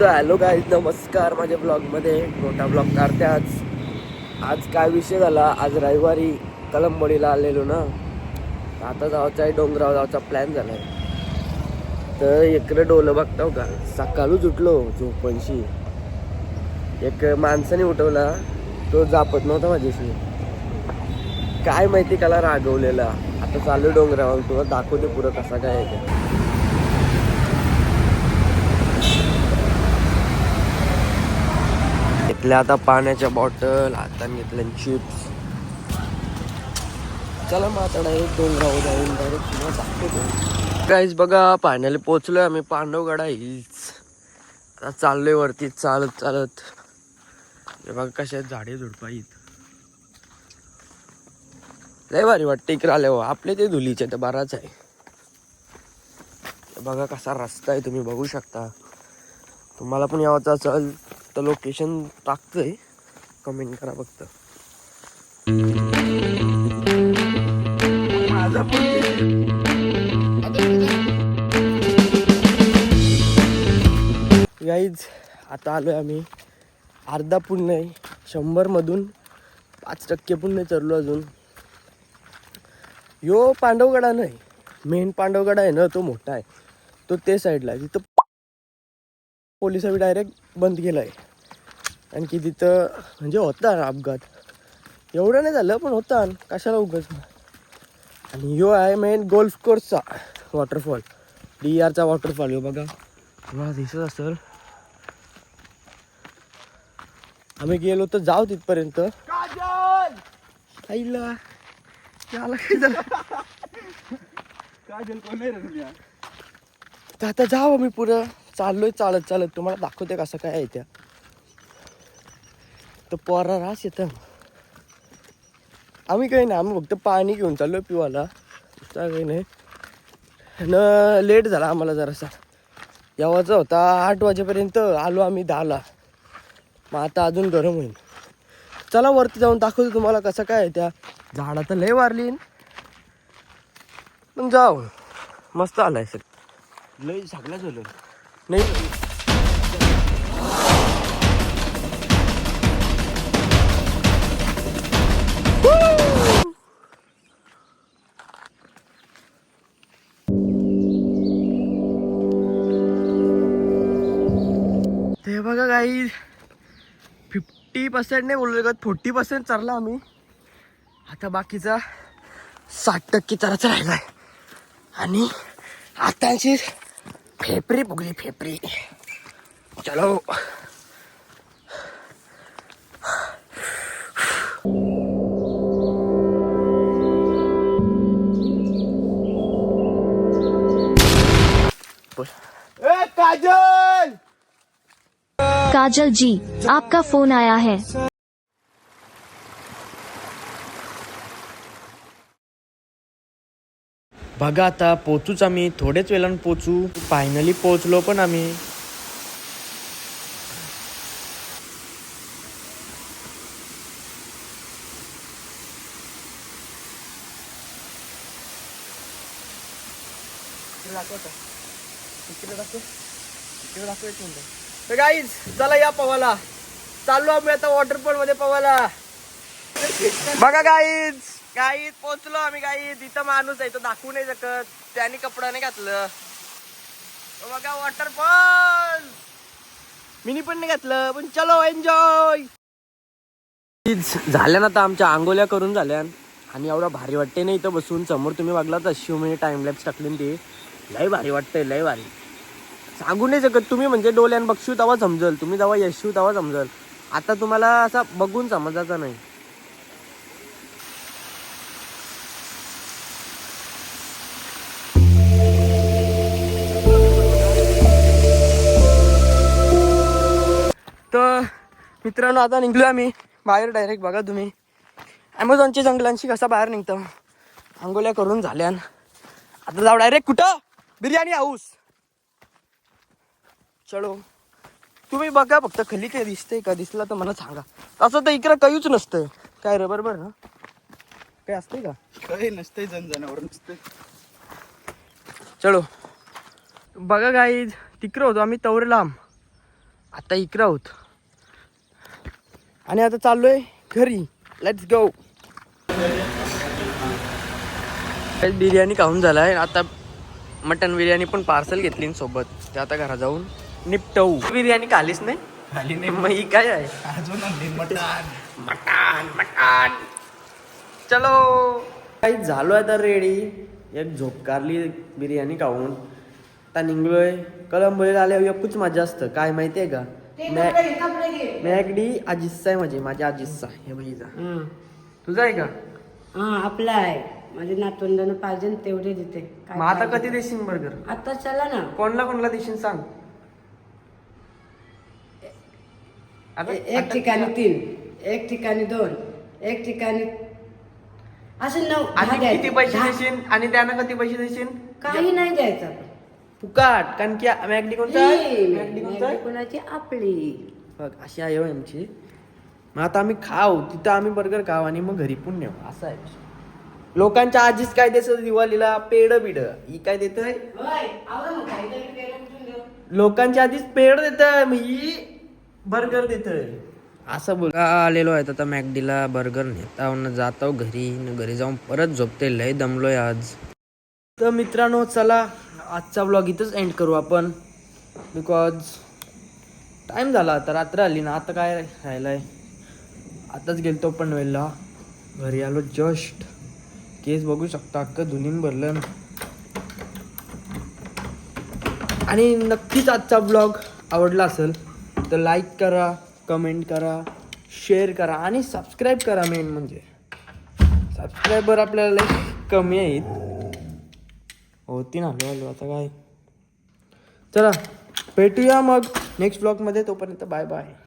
तर हॅलो काय नमस्कार माझ्या ब्लॉगमध्ये. मोठा ब्लॉग काढते आज आज काय विषय झाला? आज रविवारी कलंबडीला आलेलो ना. आता जायचा आहे डोंगरावर जायचा प्लॅन झाला आहे तर इकडे डोलं बघताव का? सकाळूच उठलो झोपणशी. एक माणसाने उठवला तो जापत नव्हता माझ्याशी. काय माहिती त्याला रागवलेला. आता चालू डोंगरावर तुला दाखवते पुरं कसा काय आहे ते. घेतल्या आता पाण्याच्या बॉटल हातात घेतल्या चिप्स. चला मग आता डायरेक्ट डोंगरावर जाऊन डायरेक्ट तुम्हाला दाखवतो काहीच बघा फायनली पोचलोय आम्ही पांडवगडा हिल्स आता चाललोय वरती चालत चालत. हे बघा कशा आहेत झाडे झुडपा आहेत. लय भारी वाटतं इकडे आल्यावर. आपले ते धुलीचे तर बराच आहे. बघा कसा रस्ता आहे तुम्ही बघू शकता. तुम्हाला पण यावं असेल. तर लोकेशन टाकतोय. कमेंट करा फक्त. गाईज आता आलोय आम्ही अर्धा पुण्य आहे शंभरमधून पाच टक्के पुण्य चरलो अजून. यो पांडवगडा नाही. मेन पांडवगडा आहे ना तो मोठा आहे. तो ते साईडला आहे. तिथं पोलिसांनी डायरेक्ट बंद केलं आहे. आणखी तिथं म्हणजे होता अपघात. एवढं नाही झालं पण होता कशाला उगाच? आणि यो आहे मेन गोल्फ कोर्सचा वॉटरफॉल. डी आरचा वॉटरफॉल यो बघा. तुम्हाला दिसत असेल. आम्ही गेलो तर जाऊ तिथपर्यंत. आईला. याला काय झालं? काजल कोण आहे रे तुम्ही तर आता जाऊ आम्ही पुढं. चाललोय चालत चालत. तुम्हाला दाखवते कसं काय आहे त्या तर पोरा रास येतं. आम्ही काही नाही आम्ही फक्त पाणी घेऊन चाललोय पिवाला. काही नाही. न लेट झाला आम्हाला जरासा. यावाचा होता आठ वाजेपर्यंत आलो आम्ही दहाला. मग आता अजून गरम होईल. चला वरती जाऊन दाखवतो तुम्हाला कसं काय त्या. झाडा तर लय वारली पण जाऊ. मस्त आलाय सर लय झाकला झालं. नाही. ते बघा काही फिफ्टी पर्सेंट नाही बोललो का फोर्टी पर्सेंट चरला आम्ही. आता बाकीचा साठ टक्के चराचा आहे आणि आताची फेपरी फुगली फेपरी चलो ए काजल! काजल जी आपका फ़ोन आया है। बघा आता पोचूच आम्ही. थोडेच वेळानं पोचू. फायनली पोचलो पण आम्ही. गाईज चला या पवाला. चाललो आम्ही आता वॉटरफॉलमध्ये पवाला. बघा गाईज गाईज पोहोचलो आम्ही गाईज इथं माणूस आहे तो दाखवू नाही शकत. त्याने कपडा नाही घातलं. बघा वॉटरफॉल मिनी पण नाही घातलं पण चलो एन्जॉय झाल्या ना आता आमच्या आंघोळ्या करून झाल्या आणि एवढा भारी वाटते ना इथं बसून. समोर तुम्ही बघला तर मी टाइम लॅप्स टाकली ती. लय भारी वाटतंय लय भारी. सांगू नाही शकत तुम्ही म्हणजे डोल्यान बघशू तेव्हा समजल. तुम्ही जेव्हा यशू तेव्हा समजल. आता तुम्हाला असा बघून समजायचा नाही. तर मित्रांनो आता निघलो आम्ही. बाहेर डायरेक्ट बघा तुम्ही. ॲमेझॉनच्या जंगलांशी कसा बाहेर निघतो. आंघोळ्या करून झाल्यान. आता जाऊ डायरेक्ट कुठं? बिर्याणी हाऊस चलो. तुम्ही बघा फक्त खाली काही दिसतंय का? दिसला तर मला सांगा. असं तर इकडं काहीच नसतं काय रे बरोबर ना काय असतंय का? काही नसते जनजनावर नसते चलो. बघा गाई तिकडं होतो आम्ही तवरे लांब आता इकडं आहोत. आणि आता चाललोय घरी. लेट्स गो बिर्याणी खाऊन झालाय. आता मटन बिर्याणी पण पार्सल घेतली सोबत. ते आता घरा जाऊन निपटवू. बिर्याणी खालीच नाही? खाली नाही. मग ही काय आहे? अजून मटण. चलो. काही झालो आहे तर रेडी एक झोपकारली बिर्याणी खाऊन. आता निघलोय. कलंबोलीला आल्यावर एकूच मजा असतं. काय माहितीये का? मॅ- मॅगडी आजिस्सा आहे माझी माझी आजिस्सा हे बघितला तुझा आहे का? हा आपला आहे. माझे नातवंडानं पाहिजे ना तेवढे देते. काय मग आता? कधी देशील बर्गर आता चला ना. कोणला कोणला देशील सांग. आता ए- एक ठिकाणी तीन एक ठिकाणी दोन एक ठिकाणी असं नऊ दहा आधी द्यायचे. किती पैसे दहा. देशील? आणि त्यानं किती पैसे देशील? काही नाही द्यायचं. फुकाट कारण की मॅगडी कोणता? आहे? ही, मॅगडी कोणता आहे? मॅगडी कोणाची? आपली. बघ अशी आहे हो आमची. मग आता आम्ही खाऊ तिथं आम्ही बर्गर खाऊ आणि मग घरी पण नेऊ. असं आहे लोकांच्या आजीच काय देत दिवाळीला? पेड बिड ही काय देत. लोकांच्या आधीच पेड देत ही बर्गर देत असं बोल. आलेलो आहे आता मॅगडीला? बर्गर नेता न जातो घरी. न घरी जाऊन परत झोपते. लय दमलोय आज. तर मित्रांनो चला आजचा ब्लॉग इथंच एंड करू आपण. बिकॉज टाईम झाला आता रात्र आली ना आता काय राहिलंय? आताच गेलतो पनवेलला घरी आलो जस्ट केस बघू शकता अख्खं धुनीन भरलं. आणि नक्कीच आजचा ब्लॉग आवडला असेल तर लाईक करा कमेंट करा शेअर करा आणि सबस्क्राईब करा मेन म्हणजे. सबस्क्रायबर आपल्याला कमी आहेत. होती ना आलो आलो आता काय? चला भेटूया मग. नेक्स्ट ब्लॉगमध्ये तोपर्यंत बाय बाय